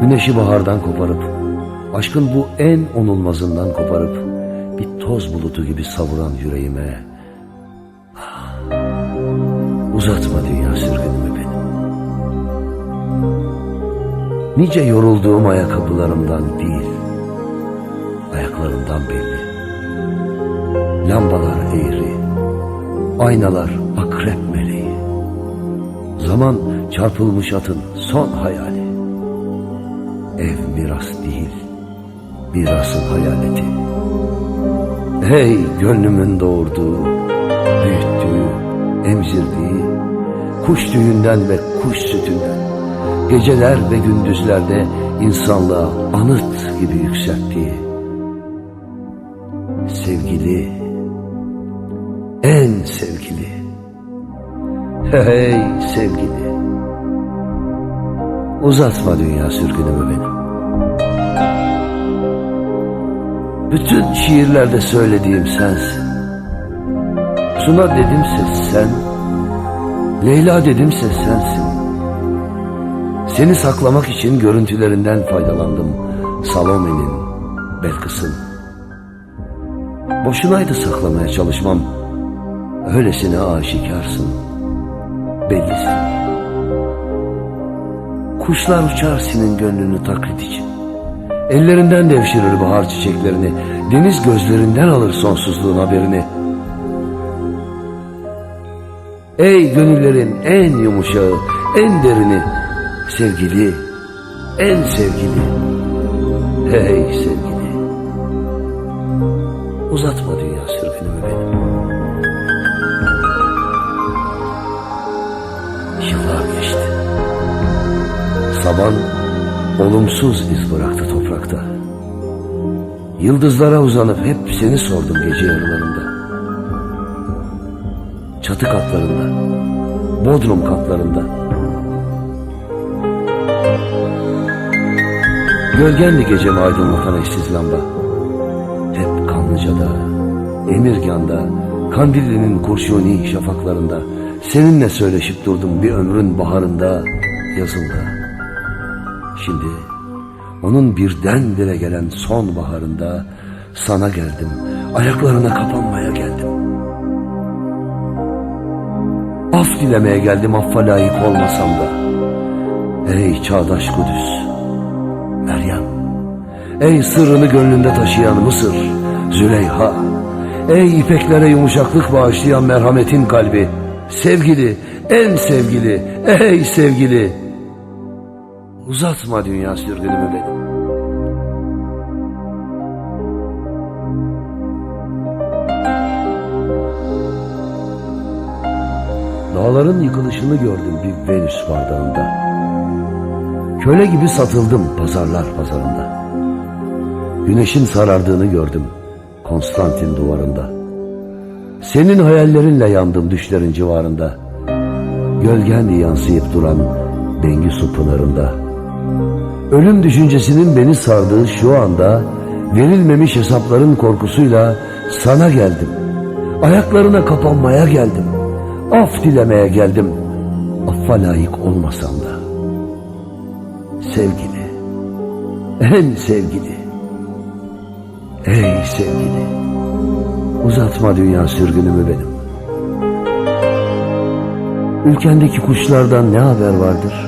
Güneşi bahardan koparıp, aşkın bu en onulmazından koparıp, bir toz bulutu gibi savuran yüreğime, uzatma dünya sürgünümü benim. Nice yorulduğum ayakkabılarımdan değil, ayaklarımdan belli. Lambalar eğri, aynalar akrep meleği. Zaman çarpılmış atın son hayali. Ev miras değil, mirasın hayaleti. Hey gönlümün doğurduğu, büyüttüğü, emzirdiği, kuş tüyünden ve kuş sütünden, geceler ve gündüzlerde insanlığa anıt gibi yükselttiği, sevgili, en sevgili, hey sevgili, uzatma dünya sürgünümü benim. Bütün şiirlerde söylediğim sensin. Suna dedimse sen, Leyla dedimse sensin. Seni saklamak için görüntülerinden faydalandım. Salome'nin, Belkıs'ın. Boşunaydı saklamaya çalışmam. Öylesine aşikarsın. Bellisin. Kuşlar uçar senin gönlünü taklit için. Ellerinden devşirir bahar çiçeklerini. Deniz gözlerinden alır sonsuzluğun haberini. Ey gönüllerin en yumuşağı, en derini. Sevgili, en sevgili. Hey sevgili. Uzatma dünya sürgünümü benim. Yıllar geçti. Saban olumsuz iz bıraktı toprakta. Yıldızlara uzanıp hep seni sordum gece yarılarında. Çatı katlarında, bodrum katlarında. Gölgendi gecemi aydınlatan eşsiz lamba. Hep Kanlıca'da, Emirgan'da, Kandilli'nin kurşuni şafaklarında. Seninle söyleşip durdum bir ömrün baharında, yazında. Şimdi onun birdenbire gelen son baharında sana geldim. Ayaklarına kapanmaya geldim. Af dilemeye geldim affa layık olmasam da. Ey çağdaş Kudüs, Meryem, ey sırrını gönlünde taşıyan Mısır, Züleyha, ey ipeklere yumuşaklık bağışlayan merhametin kalbi, sevgili, en sevgili, ey sevgili, uzatma dünya sürgünümü benim. Dağların yıkılışını gördüm bir Venüs bardağında. Köle gibi satıldım pazarlar pazarında. Güneşin sarardığını gördüm Konstantin duvarında. Senin hayallerinle yandım düşlerin civarında. Gölgen yansıyıp duran Bengisu pınarında. Ölüm düşüncesinin beni sardığı şu anda verilmemiş hesapların korkusuyla sana geldim. Ayaklarına kapanmaya geldim. Af dilemeye geldim. Affa layık olmasam da. Sevgili, en sevgili, ey sevgili, uzatma dünya sürgünümü benim. Ülkendeki kuşlardan ne haber vardır?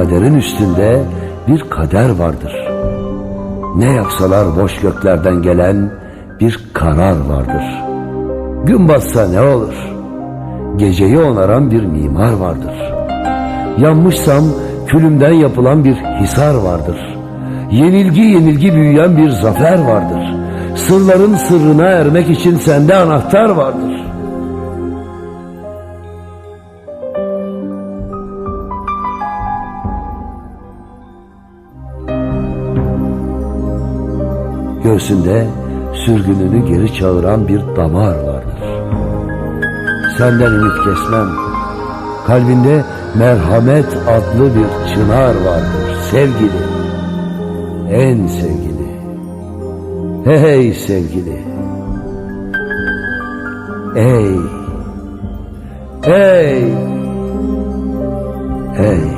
Kaderin üstünde bir kader vardır. Ne yaksalar boş göklerden gelen bir karar vardır. Gün batsa ne olur? Geceyi onaran bir mimar vardır. Yanmışsam külümden yapılan bir hisar vardır. Yenilgi yenilgi büyüyen bir zafer vardır. Sırların sırrına ermek için sende anahtar vardır. Göğsünde sürgününü geri çağıran bir damar vardır. Senden ümit kesmem. Kalbinde merhamet adlı bir çınar vardır sevgili. En sevgili. Hey sevgili. Ey. Ey. Ey.